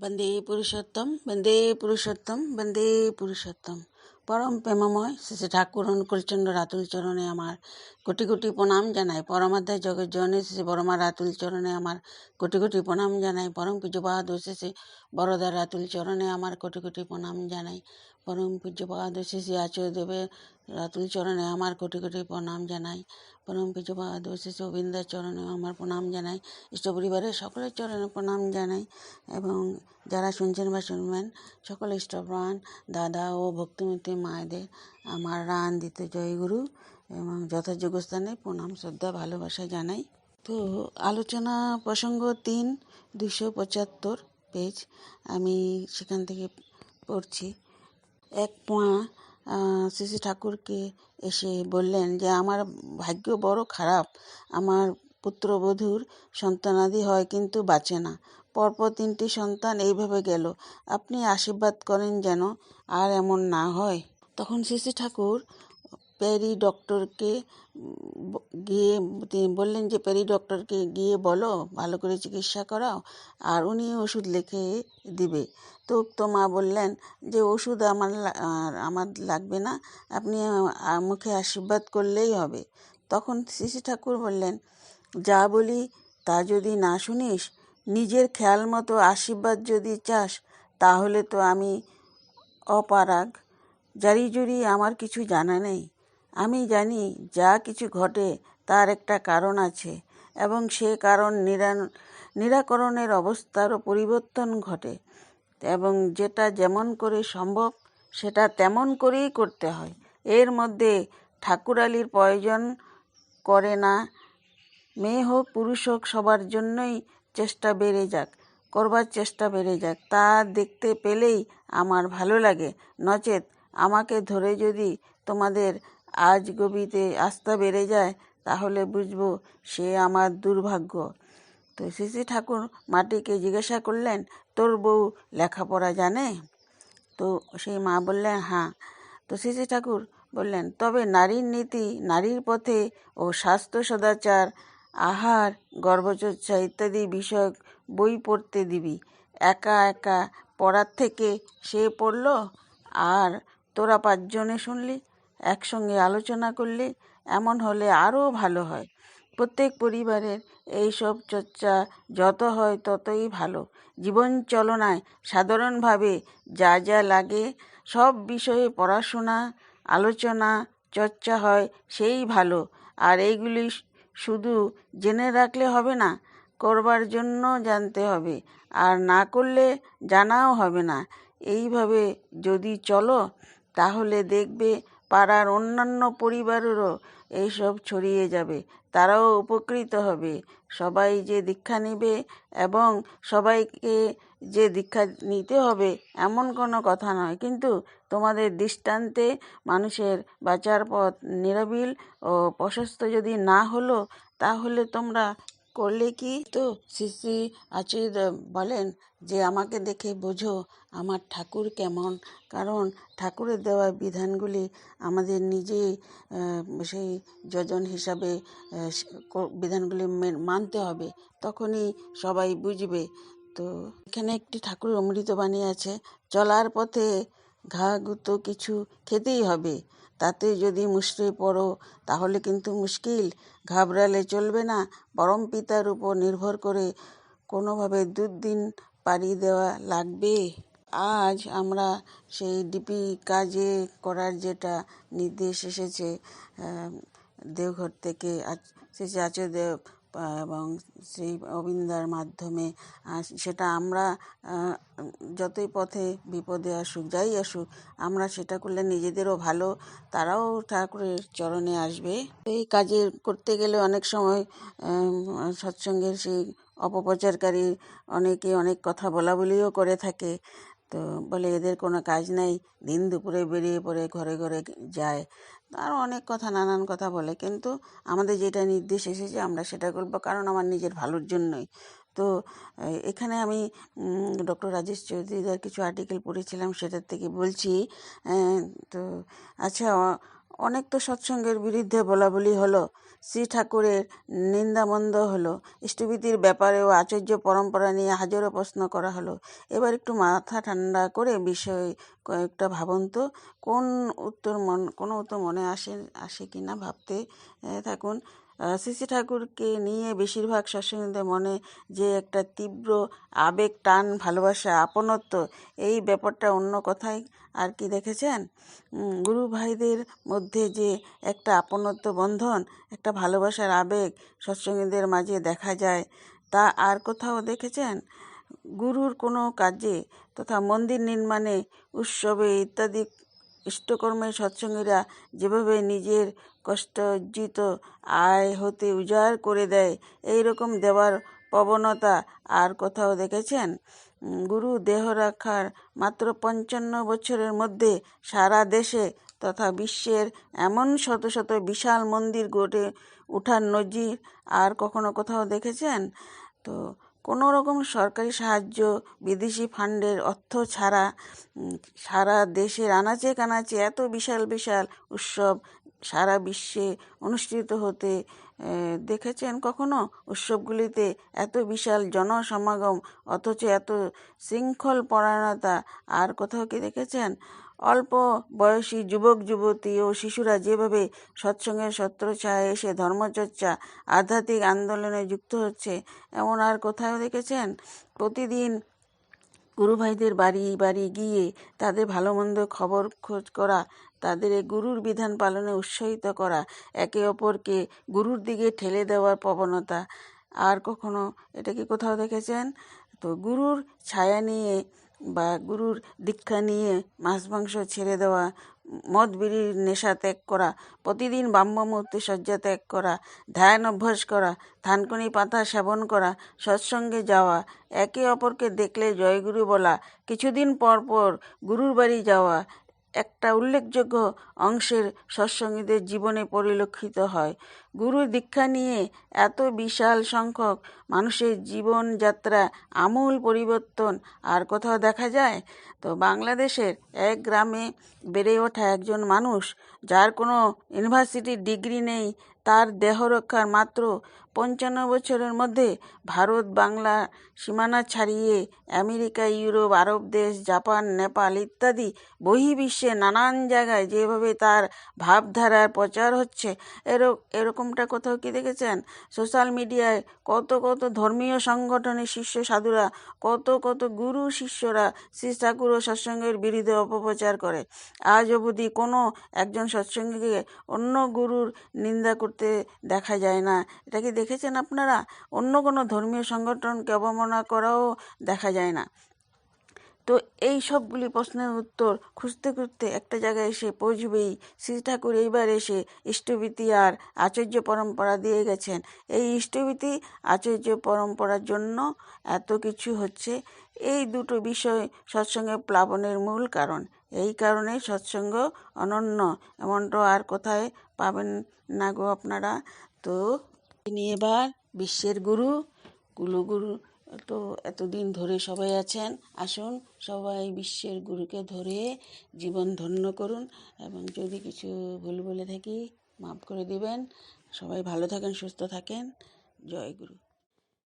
বন্দে পুরুষোত্তম বন্দে পুরুষোত্তম বন্দে পুরুষোত্তম। পরম প্রেমময় শ্রী ঠাকুর অনুকূলচন্দ্র রাতুল চরণে আমার কোটি কোটি প্রণাম জানাই। পরমাধ্যায় জগৎ জনে শ্রী বরমা রাতুল চরণে আমার কোটি কোটি প্রণাম জানাই। পরম পূজ্যপাদ শ্রী বরদা রাতুল চরণে আমার কোটি কোটি প্রণাম জানাই। পরম পূজ্যপাদ শ্রী আচার্যদেবের রাতুল চরণে আমার কোটি কোটি প্রণাম জানাই। পরম পূজ্যপাদ শ্রী গোবিন্দার চরণে আমার প্রণাম জানাই। ইষ্ট পরিবারের সকলের চরণে প্রণাম জানাই এবং যারা শুনছেন বা শুনবেন, সকল ইষ্টপ্রাণ দাদা ও ভক্তিমতী মায়েদের আমার রান দিতে জয়গুরু এবং যথাযোগ্য স্থানে প্রণাম, শ্রদ্ধা, ভালোবাসা জানাই। তো আলোচনা প্রসঙ্গ তিন দুশো পঁচাত্তর। পেজ আমি সেখান থেকে পড়ছি। এক পোয়া শ্রী ঠাকুরকে এসে বললেন যে, আমার ভাগ্য বড় খারাপ। আমার পুত্রবধূর সন্তানাদি হয় কিন্তু বাঁচে না। পরপর তিনটি সন্তান এইভাবে গেল। আপনি আশীর্বাদ করেন যেন আর এমন না হয়। তখন শ্রী ঠাকুর প্যারি ডক্টরকে গিয়ে তিনি বললেন যে প্যারি ডক্টরকে গিয়ে বলো, ভালো করে চিকিৎসা করাও। আর উনি ওষুধ লিখে দিবে। তো উক্ত মা বললেন যে, ওষুধ আমার আমার লাগবে না, আপনি মুখে আশীর্বাদ করলেই হবে। তখন শ্রী ঠাকুর বললেন, যা বলি তা যদি না শুনিস, নিজের খেয়াল মতো আশীর্বাদ যদি চাস, তাহলে তো আমি অপারাগ। জারি জুরি আমার কিছু জানা নেই। আমি জানি যা কিছু ঘটে তার একটা কারণ আছে এবং সে কারণ নিরা নিরাকরণের অবস্থারও পরিবর্তন ঘটে এবং যেটা যেমন করে সম্ভব, সেটা তেমন করেই করতে হয়। এর মধ্যে ঠাকুরালির প্রয়োজন করে না, মেয়ে হোক, পুরুষ হোক, সবার জন্যই চেষ্টা বেড়ে যাক, করবার চেষ্টা বেড়ে যাক। তা দেখতে পেলেই আমার ভালো লাগে। নচেত আমাকে ধরে যদি তোমাদের আজ গবিতে আস্থা বেড়ে যায়, তাহলে বুঝব সে আমার দুর্ভাগ্য। তো শ্রী ঠাকুর মাটিকে জিজ্ঞাসা করলেন, তোর বউ লেখাপড়া জানে? তো সেই মা বললেন হ্যাঁ। তো শ্রী ঠাকুর বললেন, তবে নারীর নীতি, নারীর পথে ও স্বাস্থ্য সদাচার, আহার, গর্ভচর্চা ইত্যাদি বিষয়ক বই পড়তে দিবি। একা একা পড়ার থেকে সে পড়ল, আর তোরা পাঁচজনে শুনলি? একসঙ্গে আলোচনা করলে এমন হলে আরও ভালো হয়। প্রত্যেক পরিবারের এইসব চর্চা যত হয় ততই ভালো। জীবন চলনায় সাধারণভাবে যা যা লাগে সব বিষয়ে পড়াশোনা, আলোচনা, চর্চা হয় সেই ভালো। আর এইগুলি শুধু জেনে রাখলে হবে না, করবার জন্য জানতে হবে। আর না করলে জানাও হবে না। এইভাবে যদি চলো, তাহলে দেখবে পাড়ার অন্যান্য পরিবারেরও এইসব ছড়িয়ে যাবে। তারাও উপকৃত হবে। সবাই যে দীক্ষা নেবে এবং সবাইকে যে দীক্ষা নিতে হবে এমন কোনো কথা নয়। কিন্তু তোমাদের দৃষ্টান্তে মানুষের বাঁচার পথ নিরাবিল ও প্রশস্ত যদি না হলো, তাহলে তোমরা করলে কি তো শ্রী আচার্য বলেন যে, আমাকে দেখে বোঝো আমার ঠাকুর কেমন। কারণ ঠাকুরের দেওয়া বিধানগুলি আমাদের নিজেই সেই যজন হিসাবে বিধানগুলি মানতে হবে, তখনই সবাই বুঝবে। তো এখানে একটি ঠাকুরের অমৃতবাণী আছে, চলার পথে ঘা গুঁতো কিছু খেতেই হবে। তাতে যদি মুশড়ে পড়ো, তাহলে কিন্তু মুশকিল। ঘাবড়ালে চলবে না। পরম পিতার উপর নির্ভর করে কোনোভাবে দুদিন পাড়ি দেওয়া লাগবে। আজ আমরা সেই ডিপি কাজে করার যেটা নির্দেশ এসেছে দেওঘর থেকে শ্রী আচার্যদেব এবং সেই অবিন্দার মাধ্যমে সেটা আমরা যতই পথে বিপদে আসুক, যাই আসুক, আমরা সেটা করলে নিজেদেরও ভালো, তারাও ঠাকুরের চরণে আসবে। এই কাজে করতে গেলে অনেক সময় সৎসঙ্গের সেই অপপ্রচারকারী অনেকে অনেক কথা বলা বলিও করে থাকে। তো বলে, এদের কোনো কাজ নাই। দিন দুপুরে বেরিয়ে পড়ে, ঘরে ঘরে যায়। আরও অনেক কথা, নানান কথা বলে। কিন্তু আমাদের যেটা নির্দেশ এসেছে, আমরা সেটা করব। কারণ আমার নিজের ভালোর জন্যই। তো এখানে আমি ডক্টর রাজেশ চৌধুরীদার কিছু আর্টিকেল পড়েছিলাম, সেটার থেকে বলছি তো আচ্ছা অনেক তো সৎসঙ্গের বিরুদ্ধে বলাবলি হলো, শ্রী ঠাকুরের নিন্দামন্দ হলো। ইষ্টবিধির ব্যাপারেও আচার্য পরম্পরা নিয়ে হাজারো প্রশ্ন করা হলো। এবার একটু মাথা ঠান্ডা করে বিষয়ে কয়েকটা ভাবুন তো কোন উত্তর মন, কোনো উত্তর মনে আসে আসে কি না ভাবতে থাকুন। শ্রী ঠাকুরকে নিয়ে বেশিরভাগ সৎসঙ্গীদের মনে যে একটা তীব্র আবেগ, টান, ভালোবাসা, আপনত্ব, এই ব্যাপারটা অন্য কথায় আর কি দেখেছেন? গুরু ভাইদের মধ্যে যে একটা আপনত্ব বন্ধন, একটা ভালোবাসার আবেগ সৎসঙ্গীদের মাঝে দেখা যায়, তা আর কোথাও দেখেছেন? গুরুর কোনো কাজে তথা মন্দির নির্মাণে, উৎসবে ইত্যাদি ইষ্টকর্মে সৎসঙ্গীরা যেভাবে নিজের কষ্ট অর্জিত আয় হতে উজাড় করে দেয়। এই রকম দেওয়ার প্রবণতা আর কোথাও দেখেছেন? গুরু দেহ রাখার মাত্র পঞ্চান্ন বছরের মধ্যে সারা দেশে তথা বিশ্বের এমন শত শত বিশাল মন্দির গড়ে ওঠার নজির আর কখনো কোথাও দেখেছেন? তো কোনো রকম সরকারি সাহায্য, বিদেশি ফান্ডের অর্থ ছাড়া সারা দেশের আনাচে কানাচে এত বিশাল বিশাল উৎসব সারা বিশ্বে অনুষ্ঠিত হতে দেখেছেন কখনো? উৎসবগুলিতে এত বিশাল জনসমাগম, অথচ এত শৃঙ্খল পরায়ণতা আর কোথাও কি দেখেছেন? অল্প বয়সী যুবক, যুবতী ও শিশুরা যেভাবে সৎসঙ্গের ছত্রছায়ায় এসে ধর্মচর্চা, আধ্যাত্মিক আন্দোলনে যুক্ত হচ্ছে, এমন আর কোথাও দেখেছেন? প্রতিদিন গুরু ভাইদের বাড়ি বাড়ি গিয়ে তাদের ভালো মন্দ খবর খোঁজ করা, তাদের গুরুর বিধান পালনে উৎসাহিত করা, একে অপরকে গুরুর দিকে ঠেলে দেওয়ার প্রবণতা। আর কখনো এটা কি কোথাও দেখেছেন? তো গুরুর ছায়া নিয়ে বা গুরুর দীক্ষা নিয়ে মাছ মাংস ছেড়ে দেওয়া, মদ বিড়ির নেশা ত্যাগ করা, প্রতিদিন ব্রাহ্মমূর্তি শয্যা ত্যাগ করা, ধ্যান অভ্যাস করা, থানকুনি পাতা সেবন করা, সৎসঙ্গে যাওয়া, একে অপরকে দেখলে জয়গুরু বলা, কিছুদিন পর পর গুরুর বাড়ি যাওয়া একটা উল্লেখযোগ্য অংশের সৎসঙ্গীদের জীবনে পরিলক্ষিত হয়। গুরু দীক্ষা নিয়ে এত বিশাল সংখ্যক মানুষের জীবনযাত্রা আমূল পরিবর্তন আর কোথাও দেখা যায়? তো বাংলাদেশের এক গ্রামে বেড়ে ওঠা একজন মানুষ যার কোনো ইউনিভার্সিটির ডিগ্রি নেই তার দেহ রক্ষার মাত্র পঞ্চান্ন বছরের মধ্যে ভারত, বাংলা সীমানা ছাড়িয়ে আমেরিকা, ইউরোপ, আরব দেশ, জাপান, নেপাল ইত্যাদি বহির্বিশ্বে নানান জায়গায় যেভাবে তার ভাবধারার প্রচার হচ্ছে এরক এরকমটা কোথাও কি দেখেছেন? সোশ্যাল মিডিয়ায় কত কত ধর্মীয় সংগঠনের শিষ্য সাধুরা, কত কত গুরু শিষ্যরা শ্রী ঠাকুর ও সৎসঙ্গের বিরুদ্ধে অপপ্রচার করে। আজ অবধি কোনো একজন সৎসঙ্গীকে অন্য গুরুর নিন্দা করতে দেখা যায় না। এটা কি দেখেছেন আপনারা? অন্য কোনো ধর্মীয় সংগঠনকে অবমাননা করাও দেখা যায় না। তো এই সবগুলি প্রশ্নের উত্তর খুঁজতে খুঁজতে একটা জায়গায় এসে পৌঁছবেই। শ্রী ঠাকুর এইবার এসে ইষ্টভীতি আর আচার্য পরম্পরা দিয়ে গেছেন। এই ইষ্টভীতি, আচার্য পরম্পরার জন্য এত কিছু হচ্ছে, এই দুটো বিষয় সৎসঙ্গে প্লাবনের মূল কারণ। এই কারণে সৎসঙ্গ অনন্য, এমনটা আর কোথায় পাবেন না গো আপনারা? তো তিনি এবার বিশ্বের গুরু, কুলগুরু তো এতদিন ধরে সবাই আছেন, আসুন সবাই বিশ্বের গুরুকে ধরে জীবন ধন্য করুন এবং যদি কিছু ভুল বলে থাকি, মাফ করে দিবেন। সবাই ভালো থাকেন, সুস্থ থাকেন। জয় গুরু।